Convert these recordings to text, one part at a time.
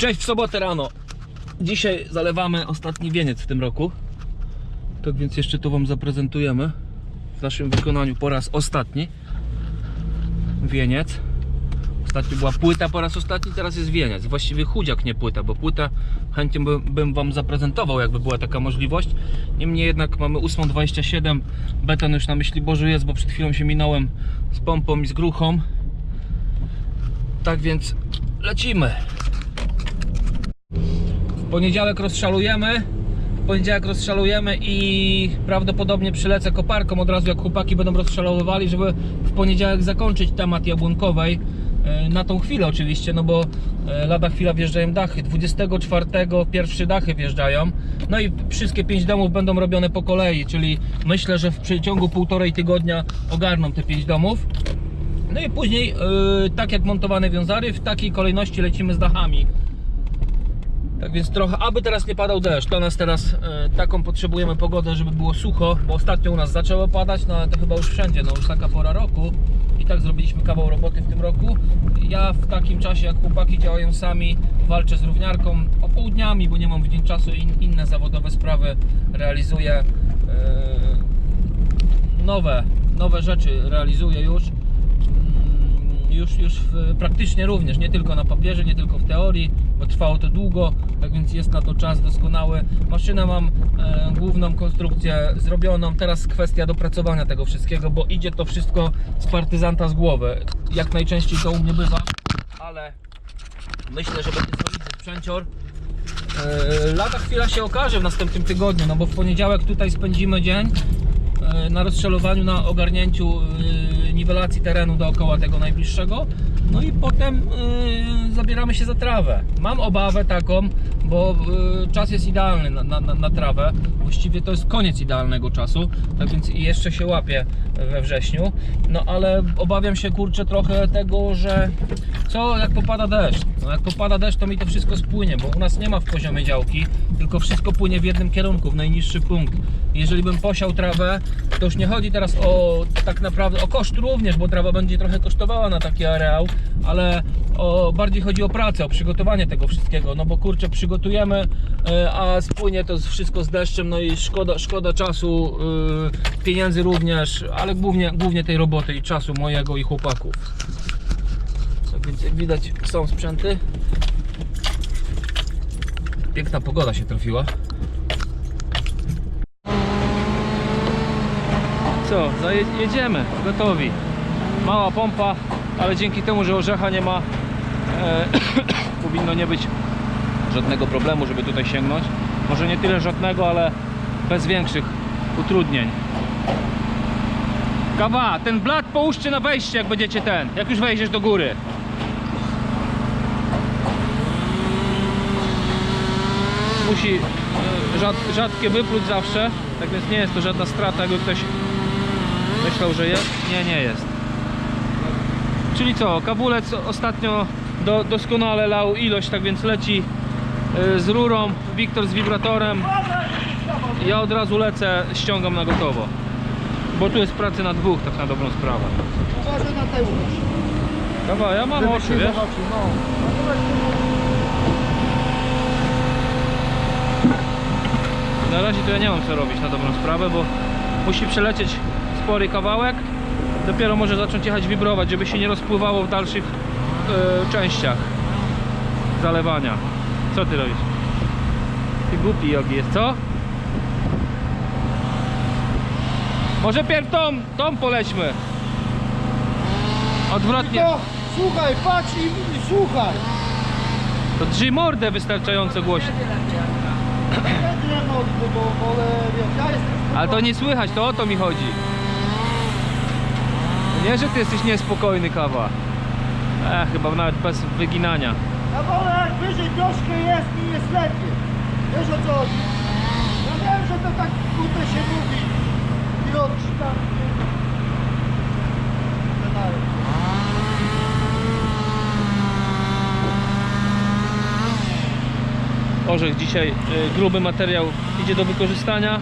Cześć w sobotę rano. Dzisiaj zalewamy ostatni wieniec w tym roku. Tak więc jeszcze to Wam zaprezentujemy. W naszym wykonaniu po raz ostatni. Wieniec. Ostatnio była płyta po raz ostatni, teraz jest wieniec. Właściwie chudziak, nie płyta, bo płytę chętnie by, bym Wam zaprezentował, jakby była taka możliwość. Niemniej jednak mamy 8.27. Beton już na myśli Bożu jest, bo przed chwilą się minąłem z pompą i z gruchą. Tak więc lecimy. Poniedziałek rozszalujemy. Poniedziałek rozszalujemy i prawdopodobnie przylecę koparką od razu jak chłopaki będą rozszalowywali, żeby w poniedziałek zakończyć temat jabłonkowej. E, Na tą chwilę oczywiście, no bo e, lada chwila wjeżdżają dachy. 24 pierwsze dachy wjeżdżają. No i wszystkie pięć domów będą robione po kolei, czyli myślę, że w przeciągu półtorej tygodnia ogarną te pięć domów. No i później, yy, tak jak montowane wiązary, w takiej kolejności lecimy z dachami. Tak więc trochę, aby teraz nie padał deszcz. Dla nas teraz e, taką potrzebujemy pogodę, żeby było sucho, bo ostatnio u nas zaczęło padać, no ale to chyba już wszędzie, no już taka pora roku. I tak zrobiliśmy kawał roboty w tym roku. Ja w takim czasie, jak chłopaki działają sami, walczę z równiarką popołudniami, bo nie mam w dzień czasu i inne zawodowe sprawy realizuję. E, nowe, nowe rzeczy realizuję już. Już, już w, praktycznie również, nie tylko na papierze, nie tylko w teorii, bo trwało to długo, tak więc jest na to czas doskonały. Maszynę mam e, główną konstrukcję zrobioną, teraz kwestia dopracowania tego wszystkiego, bo idzie to wszystko z partyzanta z głowy. Jak najczęściej to u mnie bywa, ale myślę, że będzie solidny sprzęcior. E, Lada chwila się okaże w następnym tygodniu, no bo w poniedziałek tutaj spędzimy dzień na rozstrzelowaniu, na ogarnięciu e, niwelacji terenu dookoła tego najbliższego. No i potem e, zabieramy się za trawę. Mam obawę taką, bo e, czas jest idealny na, na, na- trawę. Właściwie to jest koniec idealnego czasu, tak więc jeszcze się łapie we wrześniu. No ale obawiam się kurczę trochę tego, że co jak popada deszcz? No jak popada deszcz, to mi to wszystko spłynie, bo u nas nie ma w poziomie działki, tylko wszystko płynie w jednym kierunku, w najniższy punkt. Jeżeli bym posiał trawę, to już nie chodzi teraz o tak naprawdę o koszt również, bo trawa będzie trochę kosztowała na taki areał, ale o, bardziej chodzi o pracę, o przygotowanie tego wszystkiego, no bo kurczę, przygotujemy, e, a spłynie to wszystko z deszczem, no i szkoda, szkoda czasu, e, pieniędzy również, ale głównie, głównie tej roboty i czasu mojego i chłopaków. Tak więc jak widać są sprzęty. Piękna pogoda się trafiła. Co, jedziemy, gotowi. Mała pompa, ale dzięki temu, że orzecha nie ma, e, powinno nie być żadnego problemu, żeby tutaj sięgnąć. Może nie tyle żadnego, ale bez większych utrudnień. Kawa, ten blat połóżcie na wejście, jak będziecie ten, jak już wejdziesz do góry. Musi e, rzad, rzadkie wypluć zawsze, tak więc nie jest to żadna strata, jakby ktoś myślał, że jest. Nie, nie jest. Czyli co, kabulec ostatnio do, doskonale lał ilość, tak więc leci e, z rurą, Wiktor z wibratorem. Ja od razu lecę, ściągam na gotowo. Bo tu jest pracy na dwóch, tak na dobrą sprawę. Uważaj na tył. Kawa, ja mam oczy, wiesz? zobaczył, no. Na razie to ja nie mam co robić na dobrą sprawę, bo musi przelecieć spory kawałek. Dopiero może zacząć jechać wibrować, żeby się nie rozpływało w dalszych e, częściach zalewania. Co ty robisz? Ty głupi jogi jest, co? Może pierw tą, tą polećmy. Odwrotnie. Tylko słuchaj, patrz i, i słuchaj. To drży mordę wystarczająco głośno. Ale to nie słychać, to o to mi chodzi. Nie, że ty jesteś niespokojny, kawa. E, chyba nawet bez wyginania. Ja wolę jak wyżej troszkę jest i jest lepiej. Wiesz o co chodzi? Ja wiem, że to tak kurde się mówi. I od tam... Gadają. Orzech dzisiaj y, gruby materiał idzie do wykorzystania.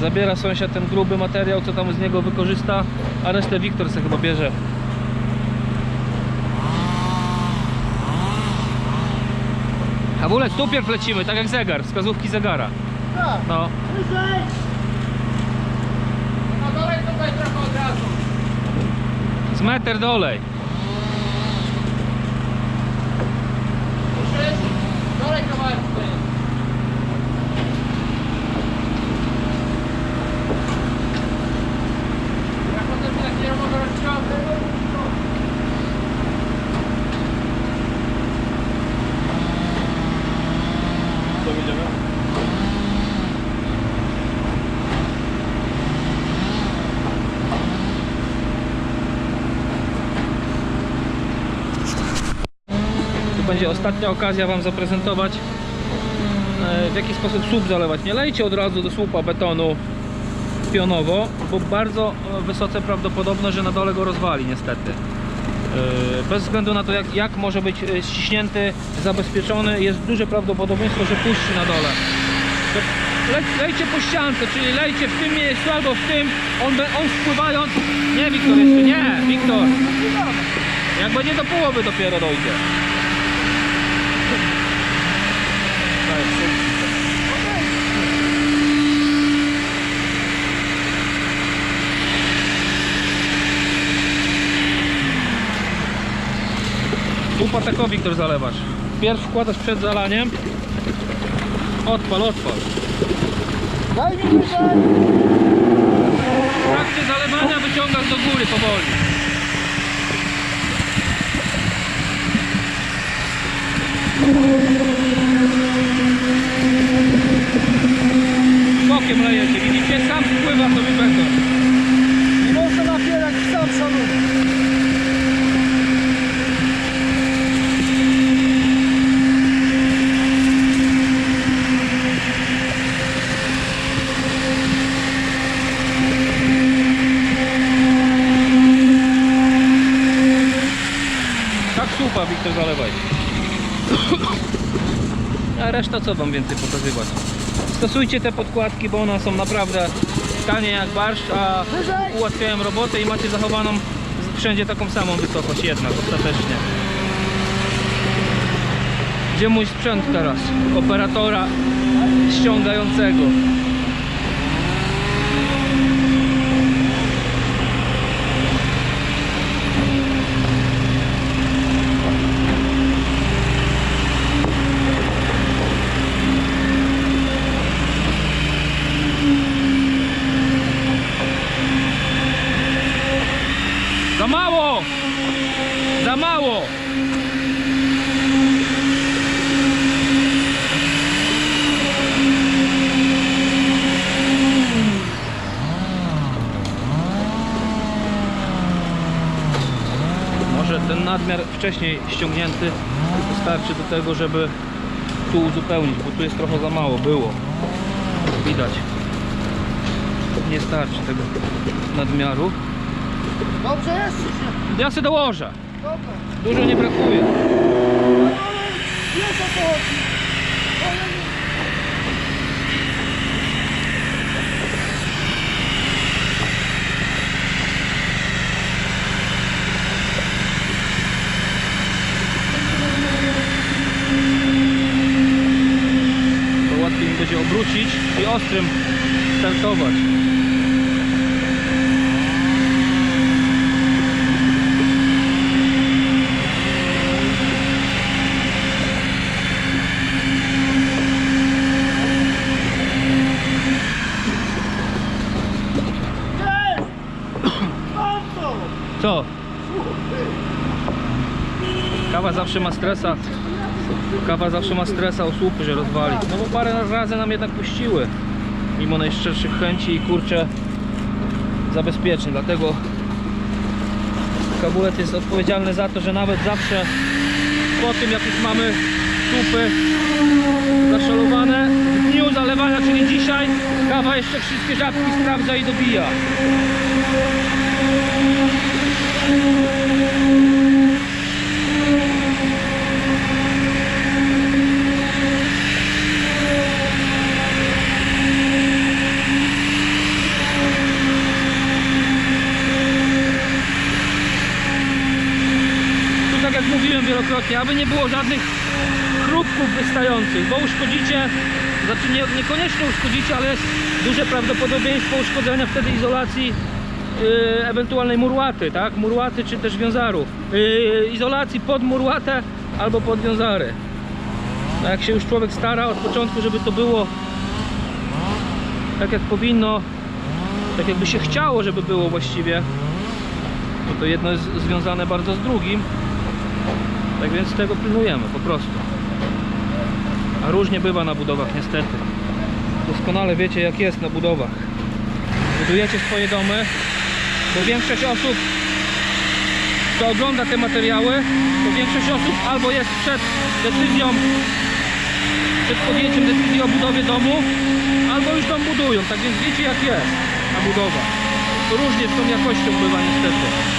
Zabiera sąsiad ten gruby materiał, co tam z niego wykorzysta, a resztę Wiktor sobie chyba bierze. Hamulec tu pierw lecimy, tak jak zegar, wskazówki zegara. Tak. No. No dolej tutaj trochę od razu. Z meter dolej. Musisz? Dolej kawałek tutaj. Ja potem tak nie mogę rozciągnąć. To jedziemy? Tu będzie ostatnia okazja Wam zaprezentować e, w jaki sposób słup zalewać. Nie lejcie od razu do słupa betonu pionowo, bo bardzo e, wysoce prawdopodobne, że na dole go rozwali niestety. E, Bez względu na to jak, jak może być ściśnięty, zabezpieczony, jest duże prawdopodobieństwo, że puści na dole. Le- Lejcie po ściance, czyli lejcie w tym miejscu albo w tym, on, on wpływając... Nie Wiktor jeszcze, nie Wiktor! Jak będzie do połowy dopiero dojdzie. Upa takowi, Wiktor, zalewasz. Pierw wkładasz przed zalaniem. Odpal, odpal. Daj mi wyżej! W trakcie zalewania wyciągasz do góry powoli. Bokiem lejecie, widzicie? Sam wpływa sobie beton. Nie można napierać sam szanowny. Tak słupa, Wiktor, zalewaj. A reszta co wam więcej pokazywać? Stosujcie te podkładki, bo one są naprawdę tanie jak barszcz, a ułatwiają robotę i macie zachowaną wszędzie taką samą wysokość jednak ostatecznie. Gdzie mój sprzęt teraz? Operatora ściągającego. Za mało! Za mało! Może ten nadmiar wcześniej ściągnięty wystarczy do tego, żeby tu uzupełnić, bo tu jest trochę za mało, było. Widać. Nie starczy tego nadmiaru. Dobrze jest czy? Ja sobie dołożę. Dobra. Dużo nie brakuje. Wiesz o co chodzi. Ale nie- To obrócić i ostrym startować. Co? Kawa zawsze ma stresa. Kawa zawsze ma stresa o słupy, że rozwali. No bo parę razy nam jednak puściły. Mimo najszczerszych chęci i kurczę zabezpieczeń. Dlatego kabulet jest odpowiedzialny za to, że nawet zawsze po tym jak już mamy słupy zaszalowane, w dniu zalewania, czyli dzisiaj, kawa jeszcze wszystkie żabki sprawdza i dobija. Mówiłem wielokrotnie, aby nie było żadnych próbków wystających, bo uszkodzicie, znaczy nie, niekoniecznie uszkodzicie, ale jest duże prawdopodobieństwo uszkodzenia wtedy izolacji yy, ewentualnej murłaty, tak? Murłaty czy też wiązarów. Yy, izolacji pod murłatę albo pod wiązary. No jak się już człowiek stara od początku, żeby to było tak jak powinno, tak jakby się chciało, żeby było właściwie, to to jedno jest związane bardzo z drugim. Tak więc tego pilnujemy po prostu. A różnie bywa na budowach niestety. Doskonale wiecie jak jest na budowach. Budujecie swoje domy, bo większość osób, kto ogląda te materiały, to większość osób albo jest przed decyzją, przed podjęciem decyzji o budowie domu, albo już dom budują. Tak więc wiecie jak jest na budowach. To różnie z tą jakością bywa niestety.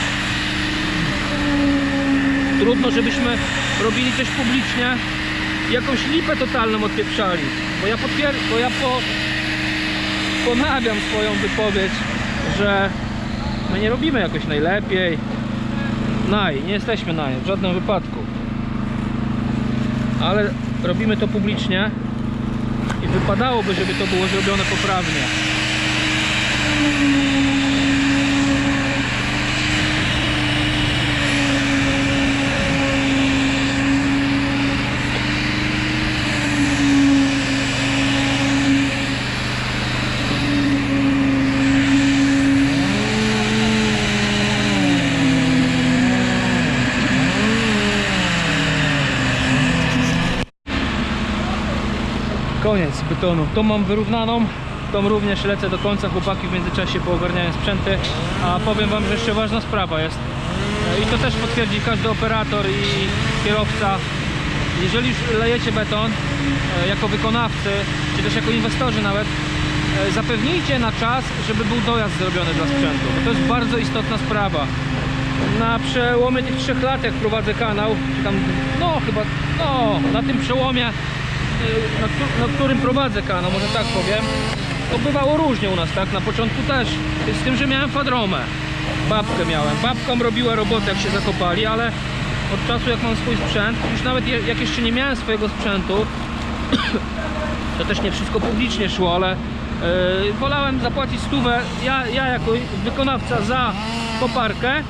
Trudno, żebyśmy robili coś publicznie jakąś lipę totalną odpieprzali. Bo ja potwier- bo ja po ponawiam swoją wypowiedź, że my nie robimy jakoś najlepiej. Naj, nie jesteśmy naj, w żadnym wypadku. Ale robimy to publicznie i wypadałoby, żeby to było zrobione poprawnie. Betonu. Tą mam wyrównaną, tą również lecę do końca. Chłopaki w międzyczasie poogarniają sprzęty. A powiem Wam, że jeszcze ważna sprawa jest. E, I to też potwierdzi każdy operator i kierowca. Jeżeli już lejecie beton e, jako wykonawcy, czy też jako inwestorzy nawet, e, zapewnijcie na czas, żeby był dojazd zrobiony dla sprzętu. To jest bardzo istotna sprawa. Na przełomie tych trzech lat, jak prowadzę kanał, czy tam, no chyba, no, na tym przełomie na, na którym prowadzę kanał, może tak powiem, to bywało różnie u nas, tak? Na początku też, z tym, że miałem fadromę. Babkę miałem. Babką robiła robotę, jak się zakopali, ale od czasu, jak mam swój sprzęt, już nawet jak jeszcze nie miałem swojego sprzętu, to też nie wszystko publicznie szło, ale yy, wolałem zapłacić stówę, ja, ja jako wykonawca za koparkę,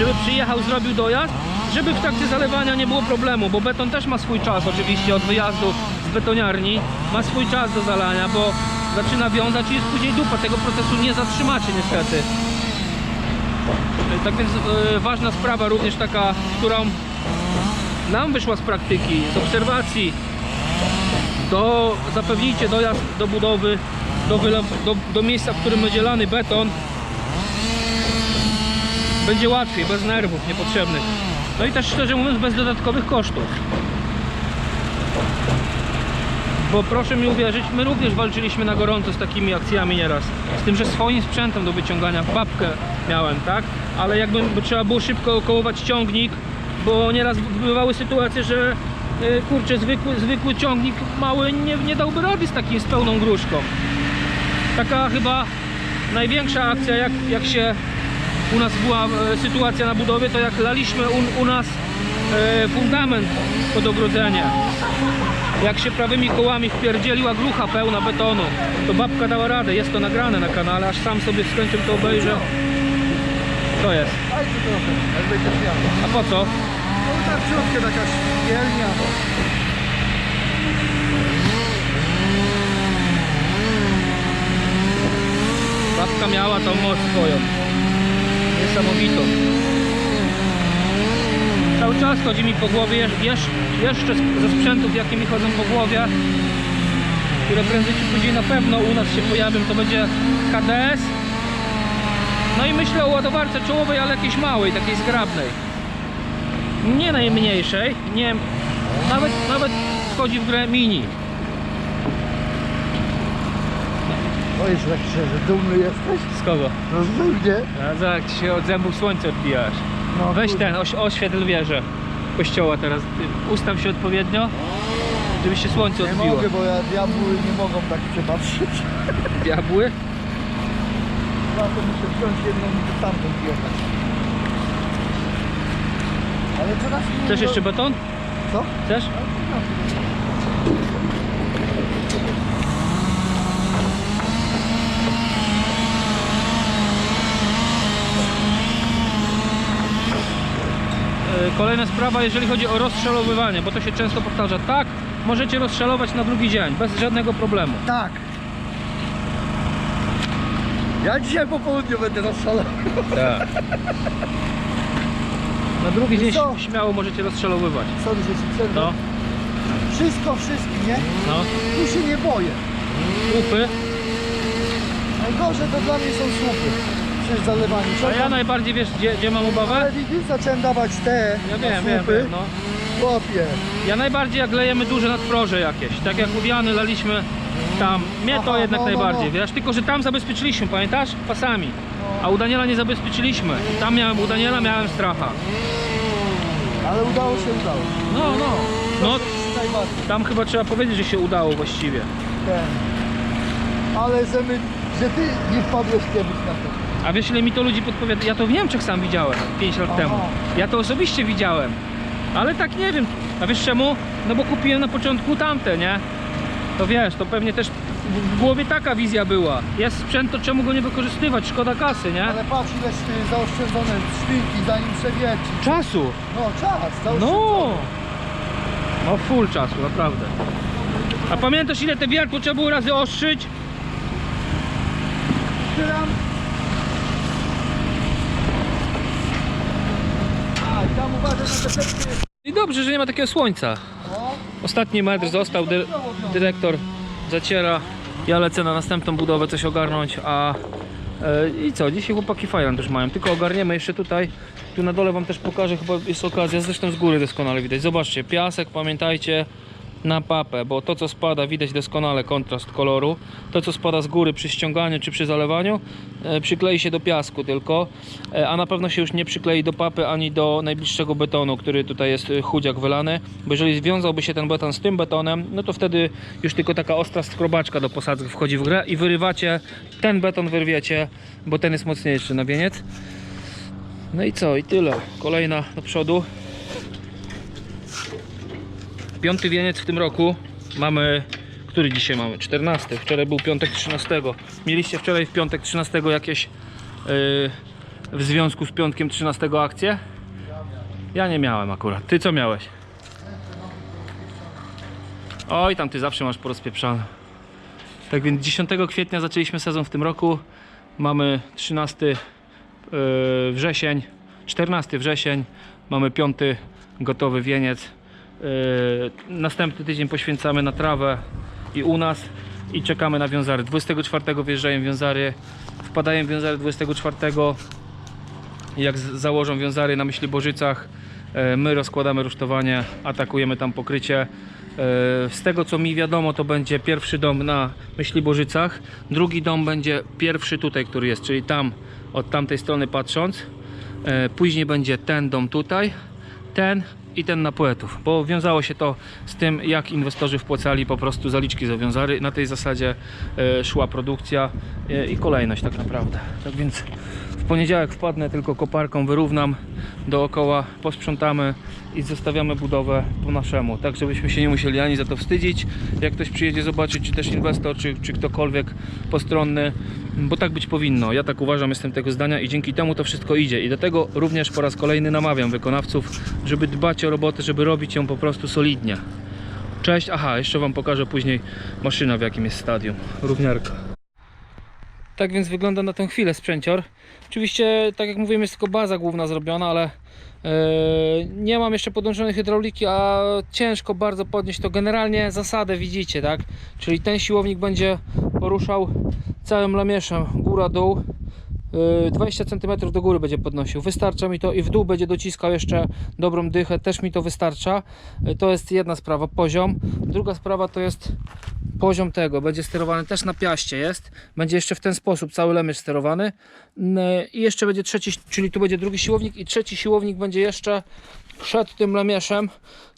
żeby przyjechał, zrobił dojazd, żeby w trakcie zalewania nie było problemu, bo beton też ma swój czas oczywiście od wyjazdu z betoniarni, ma swój czas do zalania, bo zaczyna wiązać i jest później dupa, tego procesu nie zatrzymacie niestety. Tak więc e, ważna sprawa również taka, którą nam wyszła z praktyki, z obserwacji, do, zapewnijcie dojazd do budowy, do, do, do miejsca, w którym będzie lany beton, będzie łatwiej, bez nerwów niepotrzebnych. No i też szczerze mówiąc bez dodatkowych kosztów. Bo proszę mi uwierzyć, my również walczyliśmy na gorąco z takimi akcjami nieraz. Z tym, że swoim sprzętem do wyciągania babkę miałem, tak? Ale jakby by trzeba było szybko okołować ciągnik, bo nieraz bywały sytuacje, że y, kurczę, zwykły, zwykły ciągnik mały nie, nie dałby rady z takim z pełną gruszką. Taka chyba największa akcja, jak, jak się u nas była e, sytuacja na budowie, to jak laliśmy u, u nas e, fundament pod ogrodzenie. Jak się prawymi kołami wpierdzieliła grucha pełna betonu, to babka dała radę. Jest to nagrane na kanale, aż sam sobie z chęcią to obejrzę. To jest. A po co? No tak w środku taka. Babka miała tą moc swoją. Niesamowitą. Cały czas chodzi mi po głowie, jeszcze ze sprzętów, jakie mi chodzą po głowie, które prędzej czy później na pewno u nas się pojawią, to będzie KDS. No i myślę o ładowarce czołowej, ale jakiejś małej, takiej zgrabnej. Nie najmniejszej, nie, nawet, nawet wchodzi w grę mini. Powiedz tak szczerze, dumny jesteś? Z kogo? No z mnie. Ci się od zębów słońce odbijasz. No, Weź kurde. ten, oś, oświetl wieżę kościoła teraz. Ustaw się odpowiednio, żeby się słońce Nie odbiło. mogę, bo ja diabły nie mogą tak przepatrzeć. Diabły? Chyba to muszę wziąć jedną i tamtą wjechać. Ale co nas Chcesz jeszcze beton? Co? Chcesz? E, Kolejna sprawa, jeżeli chodzi o rozstrzalowywanie, bo to się często powtarza. Tak, możecie rozstrzalować na drugi dzień, bez żadnego problemu. Tak. Ja dzisiaj po południu będę rozszalał. Tak. Na drugi dzień co? śmiało możecie rozstrzalowywać. Sorry, że ci przerwę. No, Wszystko wszystkim, nie? no. Tu się nie boję. Łupy. Najgorsze to dla mnie są słupy. Przecież. A ja najbardziej wiesz, gdzie, gdzie mam Ale obawę? widzisz, zacząłem dawać te Ja wiem, wiem, słupy. wiem, no. Chłopie. Ja najbardziej jak lejemy duże nadproże jakieś, tak jak u Diany laliśmy tam, mnie to Aha, jednak no, no, najbardziej, no. wiesz, tylko że tam zabezpieczyliśmy, pamiętasz? Pasami, a u Daniela nie zabezpieczyliśmy, tam miałem, u Daniela miałem stracha. Ale udało się, udało. No, no, no, Najbardziej. tam chyba trzeba powiedzieć, że się udało właściwie. Ten. Ale że, my, że ty nie wpadłeś kiedyś na to. A wiesz ile mi to ludzi podpowiada? Ja to w Niemczech sam widziałem 5 lat Aha. temu. Ja to osobiście widziałem. Ale tak nie wiem. A wiesz czemu? No bo kupiłem na początku tamte, nie? To wiesz, to pewnie też w- głowie taka wizja była. Jest sprzęt, to czemu go nie wykorzystywać? Szkoda kasy, nie? Ale patrz ileś ty zaoszczędzone szpilki zanim przewieci. Czasu. No czas, zaoszczędzony. No. No full czasu, naprawdę. A pamiętasz ile te wiatru trzeba było razy ostrzyć? Otwieram. A, i tam uważaj na te pepki. I dobrze, że nie ma takiego słońca. Ostatni metr został, dy dyrektor zaciera. Ja lecę na następną budowę coś ogarnąć, a e, i co, dzisiaj chłopaki fajran też mają, tylko ogarniemy jeszcze tutaj. Tu na dole wam też pokażę, chyba jest okazja, zresztą z góry doskonale widać. Zobaczcie, piasek, pamiętajcie, na papę, bo to co spada widać doskonale kontrast koloru. To co spada z góry przy ściąganiu czy przy zalewaniu e, przyklei się do piasku tylko, e, a na pewno się już nie przyklei do papy ani do najbliższego betonu, który tutaj jest e, chudziak wylany, bo jeżeli związałby się ten beton z tym betonem, no to wtedy już tylko taka ostra skrobaczka do posadzki wchodzi w grę i wyrywacie, ten beton wyrwiecie, bo ten jest mocniejszy na wieniec. No i co, i tyle. Kolejna do przodu. Piąty wieniec w tym roku mamy. Który dzisiaj mamy? 14. Wczoraj był piątek 13. Mieliście wczoraj w piątek 13 jakieś yy, w związku z piątkiem 13 akcje? Ja nie miałem akurat. Ty co miałeś? Oj, tam ty zawsze masz porozpieprzane. Tak więc 10 kwietnia zaczęliśmy sezon w tym roku. Mamy 13 yy, wrzesień, 14 wrzesień. Mamy piąty gotowy wieniec. Yy, następny tydzień poświęcamy na trawę i u nas i czekamy na wiązary. 24 wjeżdżają wiązary, wpadają wiązary 24. Jak założą wiązary na Myśliborzycach, e, my rozkładamy rusztowanie, atakujemy tam pokrycie. E, Z tego co mi wiadomo, to będzie pierwszy dom na Myśliborzycach, drugi dom będzie pierwszy tutaj, który jest, czyli tam, od tamtej strony patrząc. E, Później będzie ten dom tutaj, ten i ten na poetów, bo wiązało się to z tym, jak inwestorzy wpłacali po prostu zaliczki za wiązary. Na tej zasadzie e, szła produkcja e, i kolejność tak naprawdę. Tak więc poniedziałek wpadnę, tylko koparką wyrównam dookoła, posprzątamy i zostawiamy budowę po naszemu, tak żebyśmy się nie musieli ani za to wstydzić, jak ktoś przyjedzie zobaczyć, czy też inwestor, czy, czy ktokolwiek postronny, bo tak być powinno. Ja tak uważam, jestem tego zdania i dzięki temu to wszystko idzie. I do tego również po raz kolejny namawiam wykonawców, żeby dbać o robotę, żeby robić ją po prostu solidnie. Cześć, aha, jeszcze Wam pokażę później maszyna w jakim jest stadium, równiarka. Tak więc wygląda na tę chwilę sprzęcior. Oczywiście, tak jak mówiłem, jest tylko baza główna zrobiona, ale e, nie mam jeszcze podłączonej hydrauliki, a ciężko bardzo podnieść to. Generalnie zasadę widzicie, tak? Czyli ten siłownik będzie poruszał całym lamieszem góra-dół. Yy, 20 cm do góry będzie podnosił. Wystarcza mi to i w dół będzie dociskał jeszcze dobrą dychę, też mi to wystarcza. Yy, To jest jedna sprawa, poziom. Druga sprawa to jest poziom tego. Będzie sterowany też na piaście jest. Będzie jeszcze w ten sposób cały lemierz sterowany. Yy, I jeszcze będzie trzeci, czyli tu będzie drugi siłownik i trzeci siłownik będzie jeszcze przed tym lemieszem.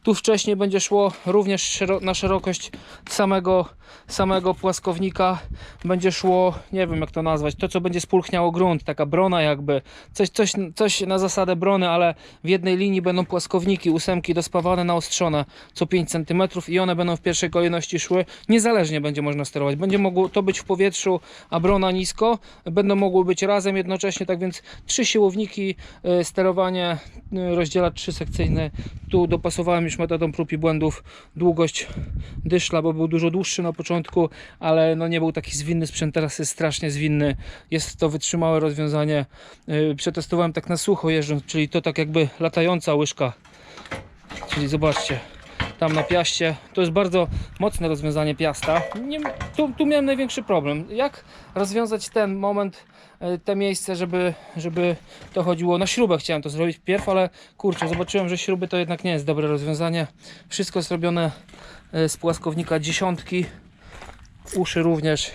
Tu wcześniej będzie szło również na szerokość samego, samego płaskownika. Będzie szło, nie wiem jak to nazwać, to co będzie spulchniało grunt, taka brona jakby. Coś, coś, coś na zasadę brony, ale w jednej linii będą płaskowniki, ósemki dospawane, naostrzone co 5 cm i one będą w pierwszej kolejności szły. Niezależnie będzie można sterować. Będzie mogło to być w powietrzu, a brona nisko. Będą mogły być razem jednocześnie, tak więc trzy siłowniki, y, sterowanie, y, rozdzielacz trzysekcyjny. Tu dopasowałem już metodą prób i błędów długość dyszla, bo był dużo dłuższy na początku, ale no nie był taki zwinny sprzęt, teraz jest strasznie zwinny. Jest to wytrzymałe rozwiązanie. Y, Przetestowałem tak na sucho jeżdżąc, czyli to tak jakby latająca łyżka. Czyli zobaczcie, tam na piaście. To jest bardzo mocne rozwiązanie piasta. Nie, tu, tu miałem największy problem. Jak rozwiązać ten moment, te miejsce, żeby, żeby to chodziło. Na śrubę chciałem to zrobić pierw, ale kurczę, zobaczyłem, że śruby to jednak nie jest dobre rozwiązanie. Wszystko jest robione e, z płaskownika dziesiątki. Uszy również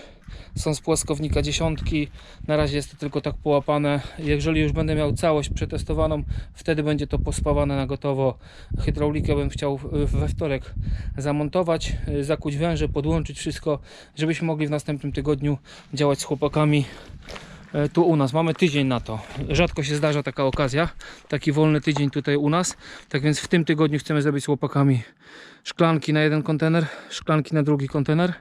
są z płaskownika dziesiątki. Na razie jest to tylko tak połapane. Jeżeli już będę miał całość przetestowaną, wtedy będzie to pospawane na gotowo. Hydraulikę bym chciał y, we wtorek zamontować, zakuć węże, podłączyć wszystko, żebyśmy mogli w następnym tygodniu działać z chłopakami e, tu u nas. Mamy tydzień na to. Rzadko się zdarza taka okazja, taki wolny tydzień tutaj u nas. Tak więc w tym tygodniu chcemy zrobić z chłopakami szklanki na jeden kontener, szklanki na drugi kontener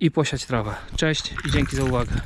i posiać trawę. Cześć i dzięki za uwagę.